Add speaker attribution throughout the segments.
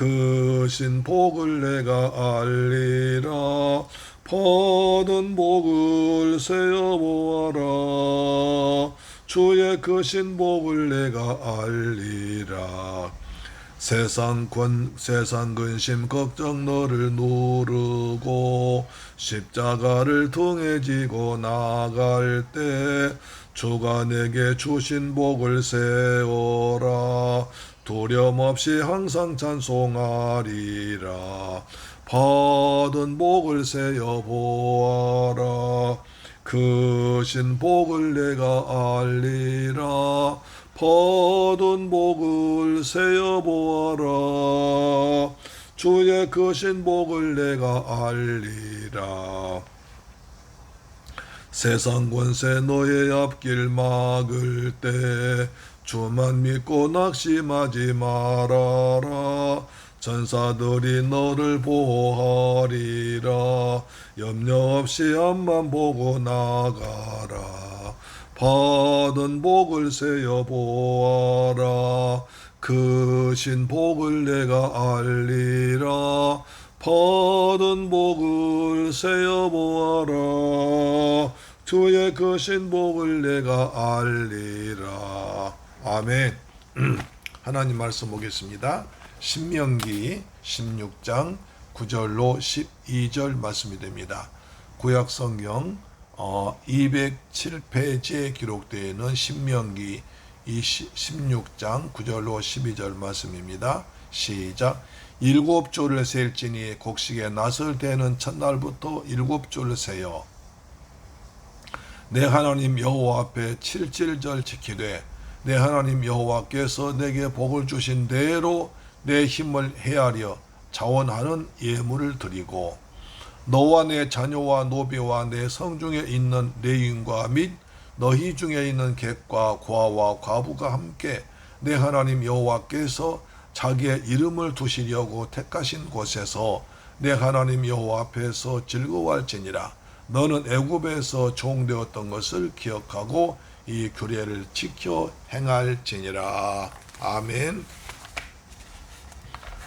Speaker 1: 크신 복을 내가 알리라. 받은 복을 세어 보아라. 주의 크신 복을 내가 알리라. 세상 권 세상 근심 걱정 너를 누르고 십자가를 통해 지고 나갈 때 주가 내게 주신 복을 세워라 두려움 없이 항상 찬송하리라. 받은 복을 세어 보아라. 크신 복을 내가 알리라. 받은 복을 세어 보아라. 주의 크신 복을 내가 알리라. 세상 권세 너의 앞길 막을 때 주만 믿고 낙심하지 말아라. 전사들이 너를 보호하리라. 염려 없이 앞만 보고 나가라. 받은 복을 세어 보아라. 크신 복을 내가 알리라. 받은 복을 세어 보아라. 주의 크신 복을 내가 알리라 아멘 하나님 말씀 보겠습니다 신명기 16장 9절로 12절 말씀이 됩니다 구약 성경 어, 207페이지에 기록되어 있는 신명기 16장 9절로 12절 말씀입니다. 시작. 일곱 조를 셀지니 곡식에 낫을 대는 첫날부터 일곱 조를 세요. 내 하나님 여호와 앞에 칠칠절 지키되 내 하나님 여호와께서 내게 복을 주신 대로 내 힘을 헤아려 자원하는 예물을 드리고 너와 내 자녀와 노비와 내 성중에 있는 레인과 및 너희 중에 있는 객과 과와 과부가 함께 내 하나님 여호와께서 자기의 이름을 두시려고 택하신 곳에서 내 하나님 여호와 앞에서 즐거워할지니라. 너는 애굽에서 종되었던 것을 기억하고 이 규례를 지켜 행할지니라 아멘.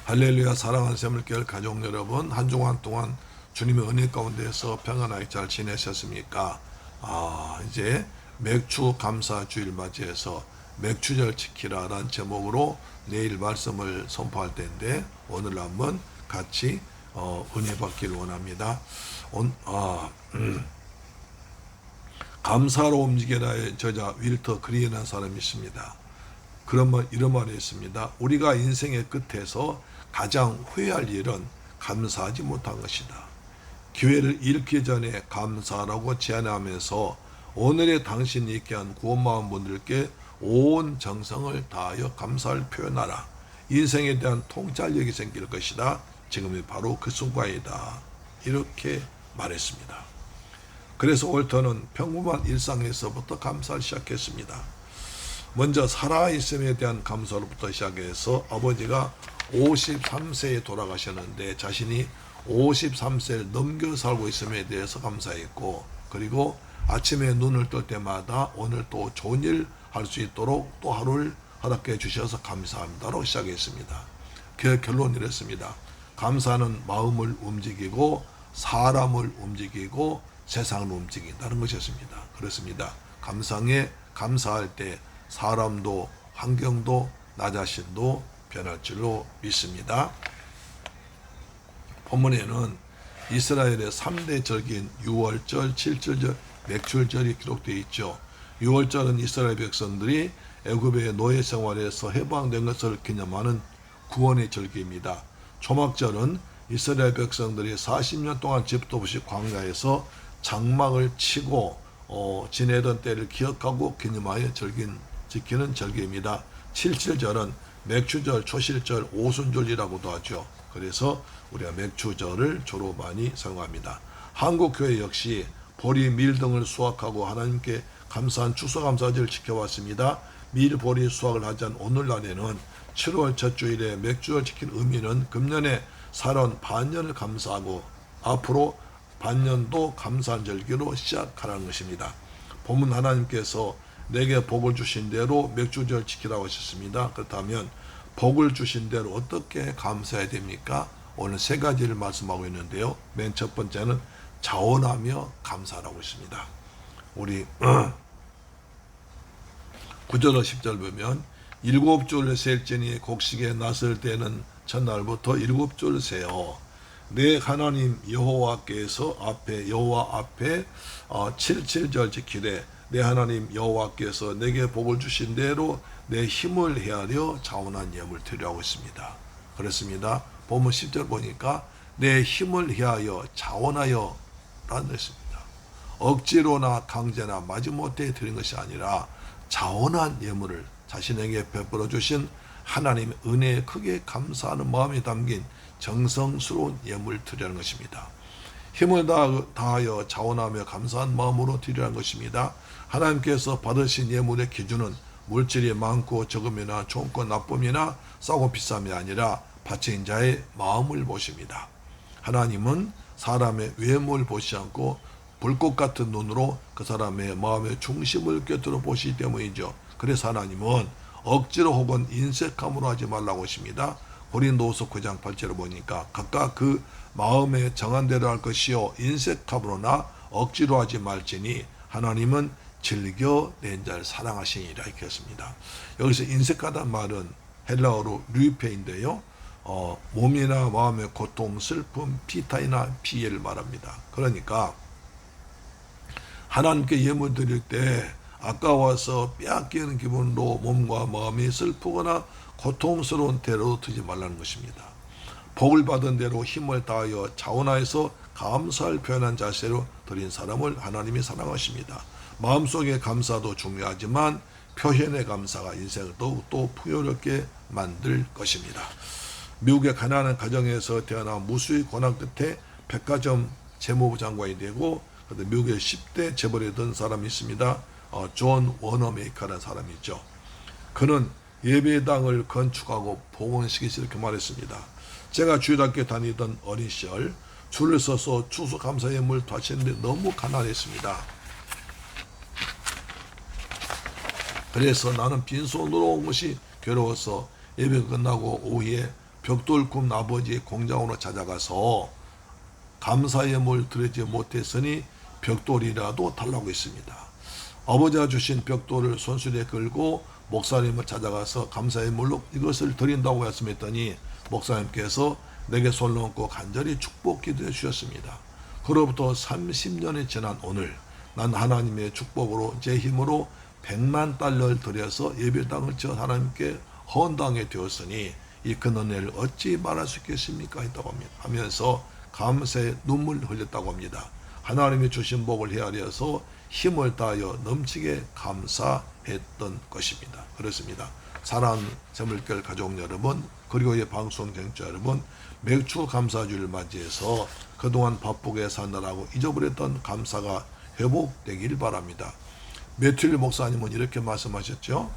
Speaker 1: 할렐루야 사랑하는 샘물결 가족 여러분 한 주간 동안 주님의 은혜 가운데서 평안하게 잘 지내셨습니까? 아 이제 맥주 감사 주일 맞이해서 맥주절 지키라라는 제목으로 내일 말씀을 선포할 텐데 오늘 한번 같이 어, 은혜 받기를 원합니다. 온, 아, 음. 감사로 움직여라의 저자 윌터 그리라는 사람이 있습니다. 그런 말 이런 말이 있습니다. 우리가 인생의 끝에서 가장 후회할 일은 감사하지 못한 것이다. 기회를 잃기 전에 감사라고 제안하면서 오늘의 당신이 있게 한 구원마음 분들께 온 정성을 다하여 감사를 표현하라. 인생에 대한 통찰력이 생길 것이다. 지금이 바로 그 순간이다. 이렇게 말했습니다. 그래서 올터는 평범한 일상에서부터 감사를 시작했습니다. 먼저 살아있음에 대한 감사로부터 시작해서 아버지가 53세에 돌아가셨는데 자신이 53세를 넘겨 살고 있음에 대해서 감사했고 그리고 아침에 눈을 뜰 때마다 오늘 또 좋은 일 할 수 있도록 또 하루를 허락해 주셔서 감사합니다로 시작했습니다. 그 결론이 이랬습니다. 감사는 마음을 움직이고 사람을 움직이고 세상을 움직인다는 것이었습니다. 그렇습니다. 감상에 감사할 때 사람도 환경도 나 자신도 변할 줄로 믿습니다. 본문에는 이스라엘의 3대 절기인 6월절, 7절절, 맥출절이 기록되어 있죠. 6월절은 이스라엘 백성들이 애굽의 노예 생활에서 해방된 것을 기념하는 구원의 절기입니다. 초막절은 이스라엘 백성들이 40년 동안 집도 없이 광야에서 장막을 치고 어, 지내던 때를 기억하고 기념하여 절긴, 지키는 절기입니다. 77절은 맥추절, 초실절, 오순절이라고도 하죠. 그래서 우리가 맥추절을 주로 많이 사용합니다. 한국 교회 역시 보리, 밀 등을 수확하고 하나님께 감사한 추수감사절을 지켜왔습니다. 밀, 보리 수확을 하지 않은 오늘날에는 7월 첫 주일에 맥주를 지킨 의미는 금년에 살아온 반년을 감사하고 앞으로 반년도 감사한 절기로 시작하라는 것입니다. 본문 하나님께서 내게 복을 주신 대로 맥주절 지키라고 하셨습니다. 그렇다면 복을 주신 대로 어떻게 감사해야 됩니까? 오늘 세 가지를 말씀하고 있는데요. 맨 첫 번째는 자원하며 감사라고 있습니다. 우리 9절과 10절 보면 일곱 줄 셀지니 곡식에 났을 때는 첫날부터 일곱 줄 세어 내 하나님 여호와께서 앞에 여호와 앞에 어, 77절 지키되 내 하나님 여호와께서 내게 복을 주신 대로 내 힘을 헤아려 자원한 예물 드리라고 했습니다. 그렇습니다. 보면 10절 보니까 내 힘을 헤하여 자원하여 라는 것입니다. 억지로나 강제나 마지못해 드린 것이 아니라 자원한 예물을 자신에게 베풀어 주신 하나님의 은혜에 크게 감사하는 마음이 담긴 정성스러운 예물 드리라는 것입니다. 힘을 다하여 자원하며 감사한 마음으로 드리라는 것입니다. 하나님께서 받으신 예물의 기준은 물질이 많고 적음이나 좋고 나쁨이나 싸고 비쌈이 아니라 바친 자의 마음을 보십니다. 하나님은 사람의 외모를 보시 않고 불꽃 같은 눈으로 그 사람의 마음의 중심을 꿰뚫어 보시기 때문이죠. 그래서 하나님은 억지로 혹은 인색함으로 하지 말라고 하십니다. 고린도서 9장 8절을 보니까 각각 그 마음에 정한 대로 할 것이요 인색함으로나 억지로 하지 말지니 하나님은 즐겨 낸 자를 사랑하시니라 이렇게 했습니다. 여기서 인색하다는 말은 헬라어로 류페인데요. 어, 몸이나 마음의 고통, 슬픔, 피타이나 피해를 말합니다. 그러니까 하나님께 예물 드릴 때 아까워서 빼앗기는 기분으로 몸과 마음이 슬프거나 고통스러운 대로 두지 말라는 것입니다. 복을 받은 대로 힘을 다하여 자원하여서 감사를 표현한 자세로 드린 사람을 하나님이 사랑하십니다. 마음속의 감사도 중요하지만 표현의 감사가 인생을 더욱더 풍요롭게 만들 것입니다. 미국의 가난한 가정에서 태어나 무수히 고난 끝에 백화점 재무부 장관이 되고 미국의 10대 재벌이 된 사람이 있습니다. 어, 존 워너메이커라는 사람이 있죠. 그는 예배당을 건축하고 복원시키시 이렇게 말했습니다. 제가 주일학교 다니던 어린 시절 줄을 서서 추수감사 예물 바치는데 너무 가난했습니다. 그래서 나는 빈손으로 온 것이 괴로워서 예배 끝나고 오후에 벽돌 굽 아버지의 공장으로 찾아가서 감사 예물 드리지 못했으니 벽돌이라도 달라고 했습니다. 아버지가 주신 벽돌을 손수레에 끌고 목사님을 찾아가서 감사의 물로 이것을 드린다고 말씀했더니 목사님께서 내게 손을 얹고 간절히 축복 기도해 주셨습니다. 그로부터 30년이 지난 오늘 난 하나님의 축복으로 제 힘으로 100만 달러를 들여서 예배당을 지어 하나님께 헌당에 되었으니 이큰 은혜를 어찌 말할 수 있겠습니까? 했다고. 하면서 감사의 눈물 흘렸다고 합니다. 하나님이 주신 복을 헤아려서 힘을 다하여 넘치게 감사했던 것입니다. 그렇습니다. 사랑하는 새물결 가족 여러분, 그리고 이 방송 경자 여러분, 맥주 감사주를 맞이해서 그동안 바쁘게 사느라고 잊어버렸던 감사가 회복되길 바랍니다. 메틸 목사님은 이렇게 말씀하셨죠.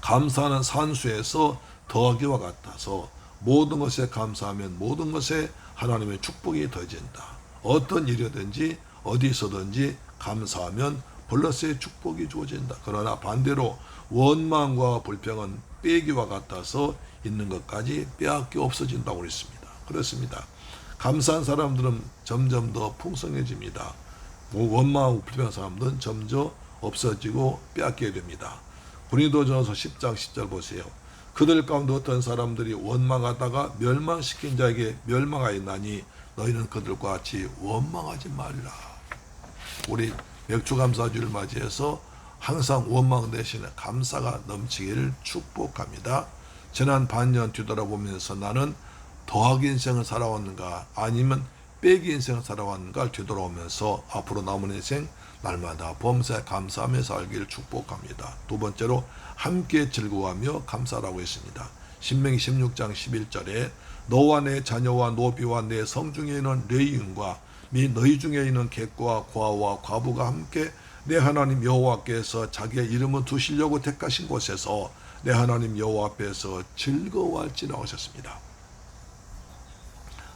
Speaker 1: 감사는 산수에서 더하기와 같아서 모든 것에 감사하면 모든 것에 하나님의 축복이 더해진다. 어떤 일이든지 어디서든지 감사하면 플러스의 축복이 주어진다. 그러나 반대로 원망과 불평은 빼기와 같아서 있는 것까지 빼앗겨 없어진다고 그랬습니다. 그렇습니다. 감사한 사람들은 점점 더 풍성해집니다. 뭐 원망하고 불평한 사람들은 점점 없어지고 빼앗게 됩니다. 고린도전서 10장 10절 보세요. 그들 가운데 어떤 사람들이 원망하다가 멸망시킨 자에게 멸망하였나니 너희는 그들과 같이 원망하지 말라. 우리 맥주 감사주를 맞이해서 항상 원망 대신에 감사가 넘치기를 축복합니다. 지난 반년 뒤돌아보면서 나는 더하기 인생을 살아왔는가 아니면 빼기 인생을 살아왔는가를 뒤돌아오면서 앞으로 남은 인생 날마다 범사에 감사하며 살기를 축복합니다. 두 번째로 함께 즐거워하며 감사라고 했습니다. 신명기 16장 11절에 너와 내 자녀와 노비와 내 성중에 있는 레이인과 및 너희 중에 있는 객과 과와 과부가 함께 내 하나님 여호와께서 자기의 이름을 두시려고 택하신 곳에서 내 하나님 여호와 앞에서 즐거워할지라 하셨습니다.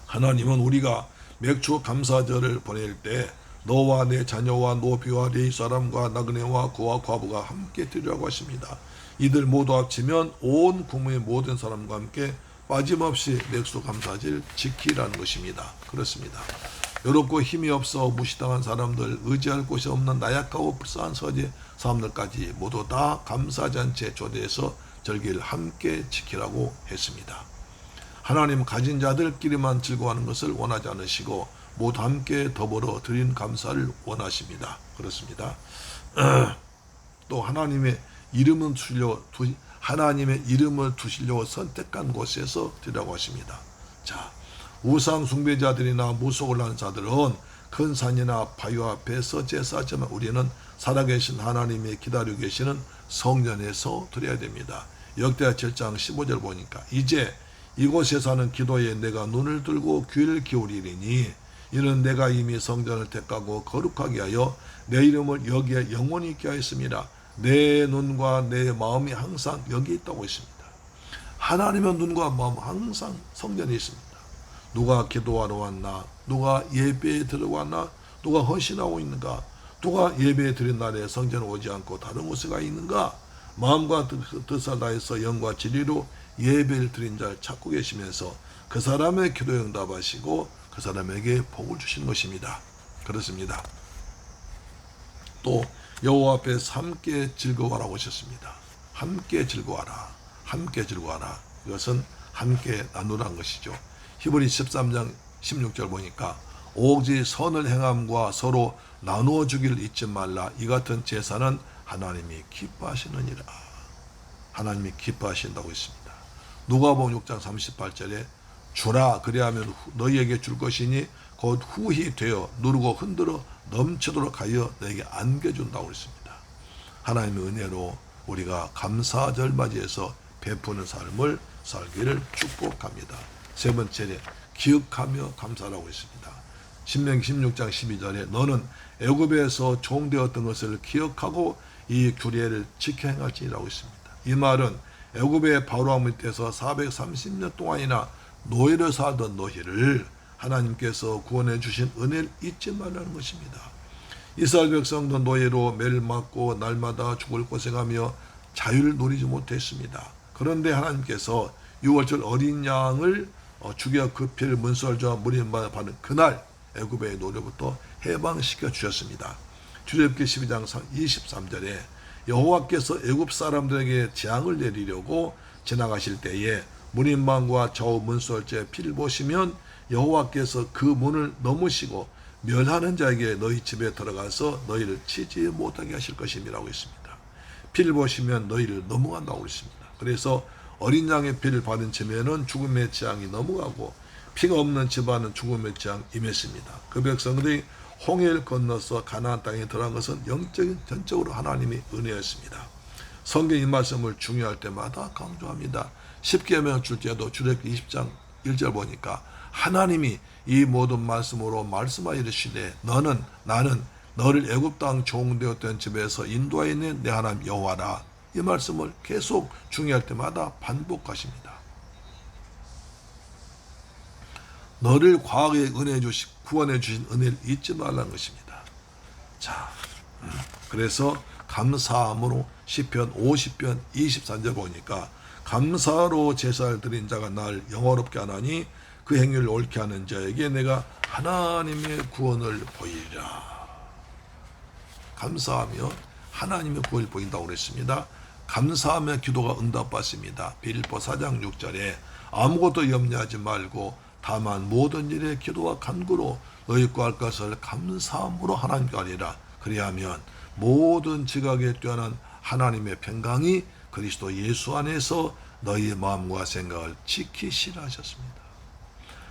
Speaker 1: 하나님은 우리가 맥주 감사절을 보낼 때 너와 내 자녀와 노비와 네 사람과 나그네와 그와 과부가 함께 드리라고 하십니다. 이들 모두 합치면 온 국민의 모든 사람과 함께 빠짐없이 맥주 감사절 지키라는 것입니다. 그렇습니다. 외롭고 힘이 없어 무시당한 사람들, 의지할 곳이 없는 나약하고 불쌍한 서재 사람들까지 모두 다 감사잔치에 초대해서 절기를 함께 지키라고 했습니다. 하나님 가진 자들끼리만 즐거워하는 것을 원하지 않으시고 모두 함께 더불어 드린 감사를 원하십니다. 그렇습니다. 또 하나님의 이름은 두시려 하나님의 이름을 두시려고 선택한 곳에서 드리라고 하십니다. 자, 우상 숭배자들이나 무속을 하는 자들은 큰 산이나 바위 앞에서 제사하지만 우리는 살아계신 하나님이 기다리고 계시는 성전에서 드려야 됩니다. 역대하 7장 15절 보니까 이제 이곳에 사는 기도에 내가 눈을 들고 귀를 기울이리니 이는 내가 이미 성전을 택하고 거룩하게 하여 내 이름을 여기에 영원히 있게 하였습니다. 내 눈과 내 마음이 항상 여기 있다고 했습니다. 하나님의 눈과 마음 항상 성전에 있습니다. 누가 기도하러 왔나? 누가 예배에 들어왔나? 누가 헌신하고 있는가? 누가 예배 드린 날에 성전에 오지 않고 다른 곳에 가 있는가? 마음과 뜻을 다해서 영과 진리로 예배를 드린 자를 찾고 계시면서 그 사람의 기도 응답하시고 그 사람에게 복을 주시는 것입니다. 그렇습니다. 또 여호와 앞에서 함께 즐거워하라고 하셨습니다. 함께 즐거워하라. 함께 즐거워하라. 이것은 함께 나누라는 것이죠. 히브리 13장 16절 보니까 오직 선을 행함과 서로 나누어 주기를 잊지 말라. 이 같은 제사는 하나님이 기뻐하시느니라. 하나님이 기뻐하신다고 했습니다. 누가복음 6장 38절에 주라 그리하면 너희에게 줄 것이니 곧 후히 되어 누르고 흔들어 넘치도록 하여 너에게 안겨준다고 했습니다. 하나님의 은혜로 우리가 감사절 맞이해서 베푸는 삶을 살기를 축복합니다. 세 번째에 기억하며 감사라고 했습니다. 신명기 16장 12절에 너는 애굽에서 종되었던 것을 기억하고 이 규례를 지켜 행할지라고 했습니다. 이 말은 애굽의 바로와 밑에서 430년 동안이나 노예를 살던 너희를 하나님께서 구원해 주신 은혜를 잊지 말라는 것입니다. 이스라엘 백성도 노예로 매를 맞고 날마다 죽을 고생하며 자유를 누리지 못했습니다. 그런데 하나님께서 6월절 어린 양을 어, 죽여 그 피를 문설주와 무리마다 받는 그날 애굽의 노래부터 해방시켜 주셨습니다. 출애굽기 12장 23절에 여호와께서 애굽 사람들에게 재앙을 내리려고 지나가실 때에 문인방과 좌우 문설주의 피를 보시면 여호와께서 그 문을 넘으시고 멸하는 자에게 너희 집에 들어가서 너희를 치지 못하게 하실 것임이라고 했습니다. 피를 보시면 너희를 넘어간다고 했습니다. 그래서 어린 양의 피를 받은 집에는 죽음의 재앙이 넘어가고 피가 없는 집안은 죽음의 재앙 임했습니다. 그 백성들이 홍해를 건너서 가나안 땅에 들어간 것은 영적인 전적으로 하나님의 은혜였습니다. 성경 이 말씀을 중요할 때마다 강조합니다. 십계명 줄 때도 주례기 20장 1절 보니까 하나님이 이 모든 말씀으로 말씀하여 이르시되 너는 나는 너를 애굽 땅 종되었던 집에서 인도하여 있는 내 하나님 여호와라 이 말씀을 계속 중요할 때마다 반복하십니다. 너를 과하게 은혜 주시 구원해 주신 은혜를 잊지 말라는 것입니다. 자, 음, 그래서 감사함으로 시편 50편 23절 보니까 감사로 제사를 드린 자가 날 영화롭게 하나니 그 행위를 옳게 하는 자에게 내가 하나님의 구원을 보이리라. 감사하며 하나님의 구원을 보인다고 그랬습니다. 감사하며 기도가 응답받습니다. 빌보 4장 6절에 아무것도 염려하지 말고 다만 모든 일에 기도와 간구로 너희 구할 것을 감사함으로 하나님께 하리라. 그리하면 모든 지각에 뛰어난 하나님의 평강이 그리스도 예수 안에서 너희의 마음과 생각을 지키시라 하셨습니다.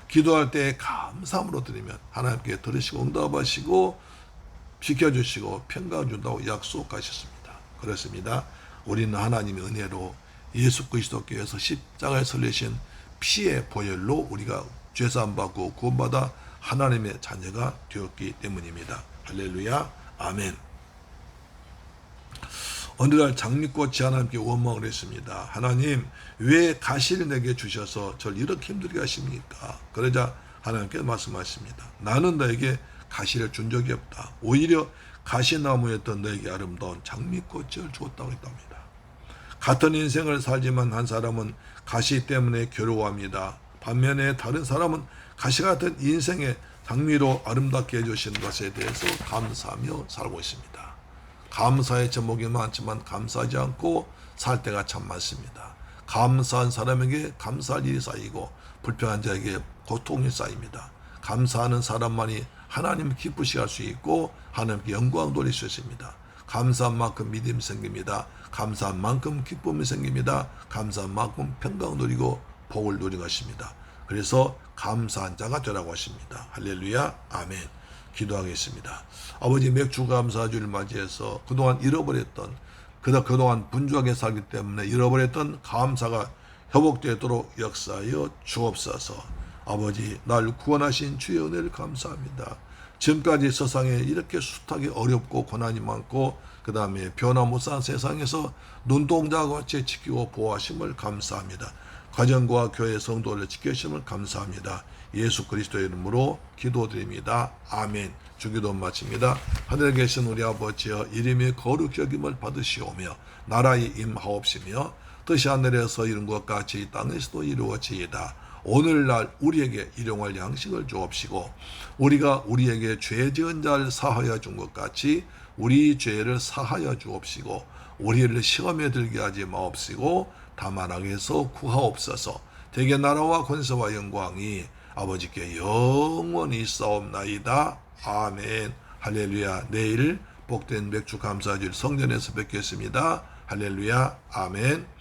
Speaker 1: 기도할 때 감사함으로 드리면 하나님께 들으시고 응답하시고 지켜주시고 평강 준다고 약속하셨습니다. 그렇습니다. 우리는 하나님의 은혜로 예수 그리스도께서 십자가에 설리신 피의 보혈로 우리가 죄사함 받고 구원받아 하나님의 자녀가 되었기 때문입니다. 할렐루야. 아멘. 어느 날 장미꽃이 하나님께 원망을 했습니다. 하나님, 왜 가시를 내게 주셔서 저를 이렇게 힘들게 하십니까? 그러자 하나님께 말씀하십니다. 나는 너에게 가시를 준 적이 없다. 오히려 가시나무였던 너에게 아름다운 장미꽃을 주었다고 했답니다. 같은 인생을 살지만 한 사람은 가시 때문에 괴로워합니다. 반면에 다른 사람은 가시 같은 인생의 장미로 아름답게 해주신 것에 대해서 감사하며 살고 있습니다. 감사의 제목이 많지만 감사하지 않고 살 때가 참 많습니다. 감사한 사람에게 감사할 일이 쌓이고 불평한 자에게 고통이 쌓입니다. 감사하는 사람만이 하나님을 기쁘시게 할수 있고 하나님께 영광 돌릴 수 있습니다. 감사한 만큼 믿음이 생깁니다. 감사한 만큼 기쁨이 생깁니다. 감사한 만큼 평강 누리고 복을 누리는 것입니다. 그래서 감사한 자가 되라고 하십니다. 할렐루야, 아멘. 기도하겠습니다. 아버지 맥주 감사주를 맞이해서 그동안 잃어버렸던 그다 그동안 분주하게 살기 때문에 잃어버렸던 감사가 회복되도록 역사하여 주옵소서. 아버지 날 구원하신 주의 은혜를 감사합니다. 지금까지 세상에 이렇게 숱하게 어렵고 고난이 많고 그 다음에 변화무쌍 세상에서 눈동자와 같이 지키고 보호하심을 감사합니다. 가정과 교회 성도를 지켜주심을 감사합니다. 예수 그리스도의 이름으로 기도드립니다. 아멘. 주기도 마칩니다. 하늘에 계신 우리 아버지여 이름이 거룩히 여김을 받으시오며 나라의 임하옵시며 뜻이 하늘에서 이룬 것 같이 땅에서도 이루어지이다. 오늘날 우리에게 일용할 양식을 주옵시고 우리가 우리에게 죄 지은 자를 사하여 준 것 같이 우리 죄를 사하여 주옵시고 우리를 시험에 들게 하지 마옵시고 다만 악에서 구하옵소서. 대개 나라와 권세와 영광이 아버지께 영원히 있사옵나이다. 아멘. 할렐루야. 내일 복된 맥주 감사주일 성전에서 뵙겠습니다. 할렐루야. 아멘